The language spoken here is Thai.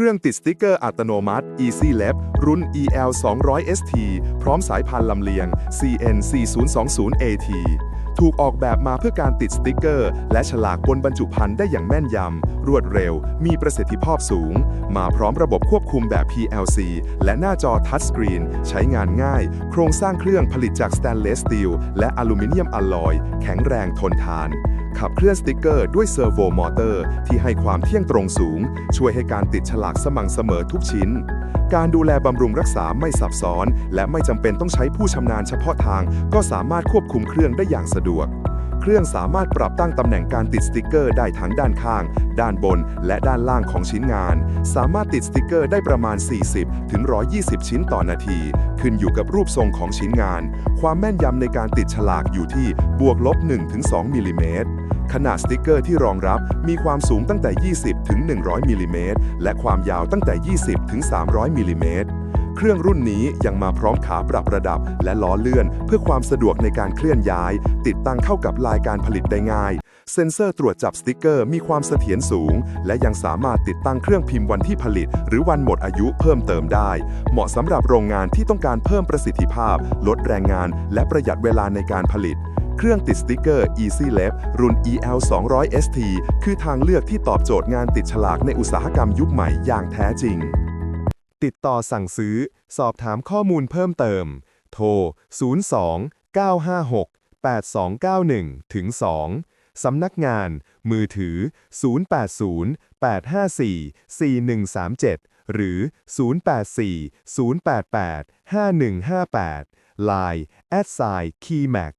ครื่องติดสติกเกอร์อัตโนมัติ Easy Lab รุ่น EL 200 ST พร้อมสายพันลำเลียง CN 4020 AT ถูกออกแบบมาเพื่อการติดสติกเกอร์ และฉลากบนบรรจุภัณฑ์ได้อย่างแม่นยำ รวดเร็ว มีประสิทธิภาพสูง มาพร้อมระบบควบคุมแบบ PLC และหน้าจอทัชสกรีน ใช้งานง่าย โครงสร้างเครื่องผลิตจากสแตนเลสสตีลและอลูมิเนียมอลลอย แข็งแรงทนทาน ขับเคลื่อนสติกเกอร์ด้วยเซอร์โวมอเตอร์ที่ให้ความเที่ยงตรงสูง ช่วยให้การติดฉลากสม่ำเสมอทุกชิ้น การดูแลบำรุงรักษาไม่ซับซ้อน และไม่จำเป็นต้องใช้ผู้ชำนาญเฉพาะทาง ก็สามารถควบคุมเครื่องได้อย่างสะดวก เครื่องสามารถปรับตั้งตำแหน่งการติดสติกเกอร์ได้ทั้งด้านข้าง ด้านบน และด้านล่างของชิ้นงาน สามารถติดสติกเกอร์ได้ประมาณ 40 ถึง 120 ชิ้นต่อนาที ขึ้นอยู่กับรูปทรงของชิ้นงาน ความแม่นยำในการติดฉลากอยู่ที่บวกลบ 1-2มิลลิเมตร ขนาดสติกเกอร์ที่รองรับมีความสูงตั้งแต่ 20 ถึง 100มิลลิเมตรและความยาวตั้งแต่ 20 ถึง 300มิลลิเมตรเครื่องรุ่นนี้ยังมาพร้อมขาปรับระดับและล้อเลื่อน เพื่อความสะดวกในการเคลื่อนย้าย ติดตั้งเข้ากับลายการผลิตได้ง่าย เซ็นเซอร์ตรวจจับสติกเกอร์มีความเสถียรสูง และยังสามารถติดตั้งเครื่องพิมพ์วันที่ผลิต หรือวันหมดอายุเพิ่มเติมได้ เหมาะสำหรับโรงงานที่ต้องการเพิ่มประสิทธิภาพ ลดแรงงาน และประหยัดเวลาในการผลิต เครื่องติดสติกเกอร์ Easy Lab รุ่น EL 200 ST คือทางเลือกที่ตอบโจทย์งานติดฉลากในอุตสาหกรรมยุคใหม่อย่างแท้จริง ติดต่อสั่งซื้อ สอบถามข้อมูลเพิ่มเติม โทร 02 956 8291ถึง2สำนักงาน มือถือ 080 854 4137 หรือ 084 088 5158 Line at s i k e y m a x